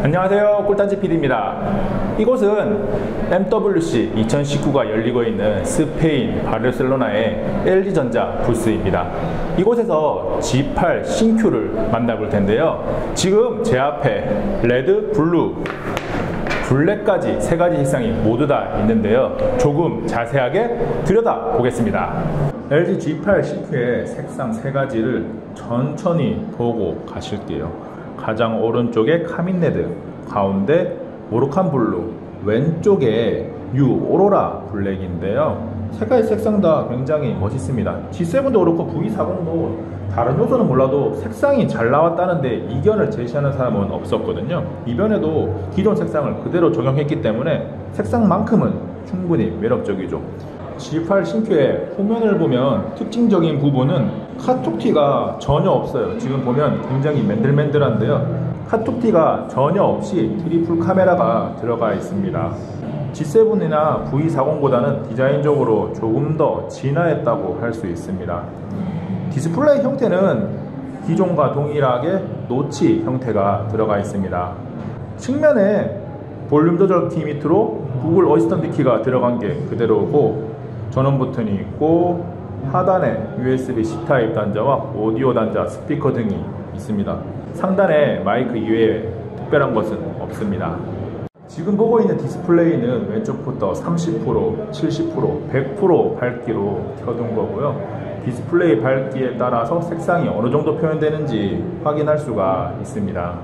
안녕하세요 꿀단지 PD입니다. 이곳은 MWC 2019가 열리고 있는 스페인 바르셀로나의 LG전자 부스입니다. 이곳에서 G8 신큐를 만나볼 텐데요. 지금 제 앞에 레드, 블루, 블랙까지 세 가지 색상이 모두 다 있는데요. 조금 자세하게 들여다 보겠습니다. LG G8 신큐의 색상 세 가지를 천천히 보고 가실게요 가장 오른쪽에 카민레드, 가운데 모로칸 블루, 왼쪽에 뉴 오로라 블랙인데요. 세 가지 색상 다 굉장히 멋있습니다. G7도 그렇고 V40도 다른 요소는 몰라도 색상이 잘 나왔다는데 이견을 제시하는 사람은 없었거든요. 이변에도 기존 색상을 그대로 적용했기 때문에 색상만큼은 충분히 매력적이죠. G8 신큐의 후면을 보면 특징적인 부분은 카톡티가 전혀 없어요. 지금 보면 굉장히 맨들맨들한데요. 카톡티가 전혀 없이 트리플 카메라가 들어가 있습니다. G7이나 V40보다는 디자인적으로 조금 더 진화했다고 할 수 있습니다. 디스플레이 형태는 기존과 동일하게 노치 형태가 들어가 있습니다. 측면에 볼륨 조절 키 밑으로 구글 어시스턴트 키가 들어간 게 그대로고 전원 버튼이 있고 하단에 USB-C 타입 단자와 오디오 단자, 스피커 등이 있습니다. 상단에 마이크 이외에 특별한 것은 없습니다. 지금 보고 있는 디스플레이는 왼쪽부터 30%, 70%, 100% 밝기로 켜둔 거고요. 디스플레이 밝기에 따라서 색상이 어느 정도 표현되는지 확인할 수가 있습니다.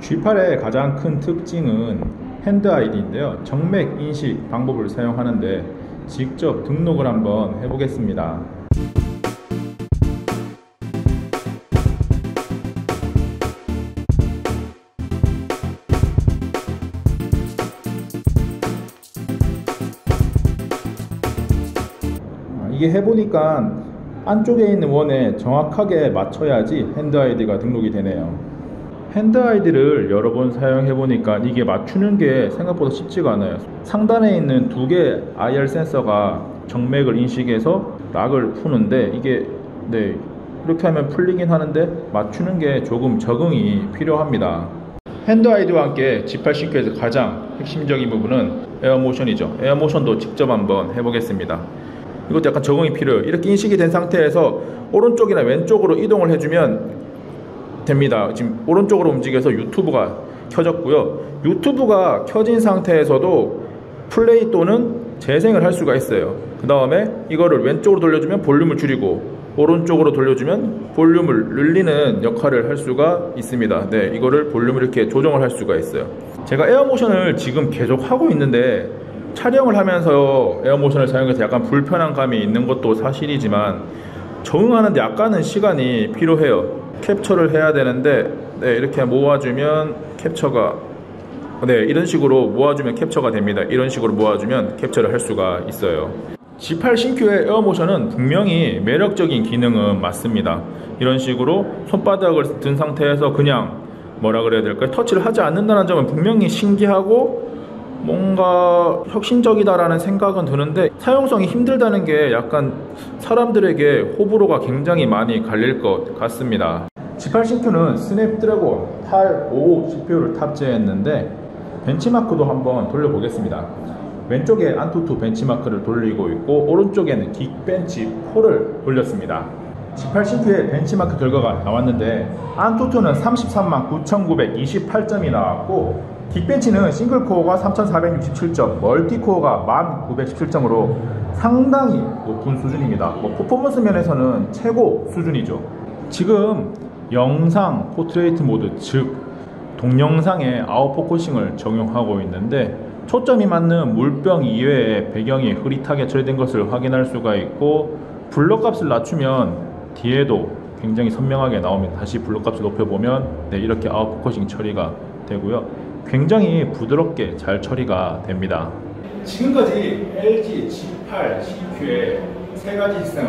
G8의 가장 큰 특징은 핸드 아이디인데요. 정맥 인식 방법을 사용하는데 직접 등록을 한번 해보겠습니다. 아, 이게 해보니까 안쪽에 있는 원에 정확하게 맞춰야지 핸드 아이디가 등록이 되네요. 핸드 아이디를 여러 번 사용해 보니까 이게 맞추는 게 생각보다 쉽지가 않아요. 상단에 있는 두개 IR 센서가 정맥을 인식해서 락을 푸는데 이게 네 이렇게 하면 풀리긴 하는데 맞추는 게 조금 적응이 필요합니다. 핸드 아이디와 함께 G8 신큐에서 가장 핵심적인 부분은 에어모션이죠. 에어모션도 직접 한번 해보겠습니다. 이것도 약간 적응이 필요해요. 이렇게 인식이 된 상태에서 오른쪽이나 왼쪽으로 이동을 해주면 됩니다. 지금 오른쪽으로 움직여서 유튜브가 켜졌고요. 유튜브가 켜진 상태에서도 플레이 또는 재생을 할 수가 있어요. 그 다음에 이거를 왼쪽으로 돌려주면 볼륨을 줄이고 오른쪽으로 돌려주면 볼륨을 늘리는 역할을 할 수가 있습니다. 네, 이거를 볼륨을 이렇게 조정을 할 수가 있어요. 제가 에어모션을 지금 계속 하고 있는데 촬영을 하면서 에어모션을 사용해서 약간 불편한 감이 있는 것도 사실이지만 적응하는데 약간은 시간이 필요해요. 캡처를 해야 되는데 네, 이렇게 모아주면 캡처가 네 이런 식으로 모아주면 캡처가 됩니다. 이런 식으로 모아주면 캡처를 할 수가 있어요. G8 신큐의 에어모션은 분명히 매력적인 기능은 맞습니다. 이런 식으로 손바닥을 든 상태에서 그냥 뭐라 그래야 될까요? 터치를 하지 않는다는 점은 분명히 신기하고 뭔가 혁신적이다라는 생각은 드는데 사용성이 힘들다는 게 약간 사람들에게 호불호가 굉장히 많이 갈릴 것 같습니다. G8 신큐는 스냅드래곤 855 CPU를 탑재했는데 벤치마크도 한번 돌려보겠습니다. 왼쪽에 안투투 벤치마크를 돌리고 있고 오른쪽에는 긱벤치 4를 돌렸습니다. G8 신큐의 벤치마크 결과가 나왔는데 안투투는 33만 9,928점이 나왔고 긱벤치는 싱글코어가 3467점, 멀티코어가 1917점으로 상당히 높은 수준입니다. 뭐 퍼포먼스 면에서는 최고 수준이죠. 지금 영상 포트레이트 모드, 즉 동영상에 아웃포커싱을 적용하고 있는데 초점이 맞는 물병 이외에 배경이 흐릿하게 처리된 것을 확인할 수가 있고 블러 값을 낮추면 뒤에도 굉장히 선명하게 나오면 다시 블러 값을 높여보면 네, 이렇게 아웃포커싱 처리가 되고요. 굉장히 부드럽게 잘 처리가 됩니다. 지금까지 LG G8 CQ의 세 가지 색상을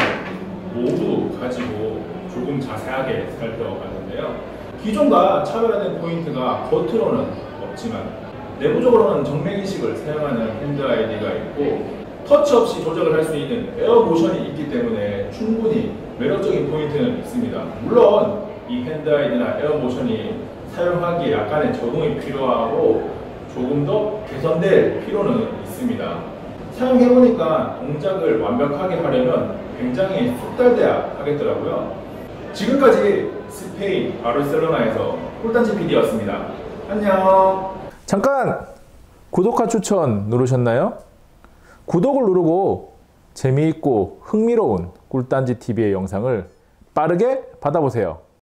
모두 가지고 조금 자세하게 살펴봤는데요. 기존과 차별화된 포인트가 겉으로는 없지만 내부적으로는 정맥인식을 사용하는 핸드 아이디가 있고 터치 없이 조작을 할 수 있는 에어 모션이 있기 때문에 충분히 매력적인 포인트는 있습니다. 물론 이 핸드 아이디나 에어 모션이 사용하기에 약간의 적응이 필요하고 조금 더 개선될 필요는 있습니다. 사용해보니까 동작을 완벽하게 하려면 굉장히 숙달돼야 하겠더라고요. 지금까지 스페인 바르셀로나에서 꿀단지 PD였습니다. 안녕. 잠깐 구독과 추천 누르셨나요? 구독을 누르고 재미있고 흥미로운 꿀단지 TV의 영상을 빠르게 받아보세요.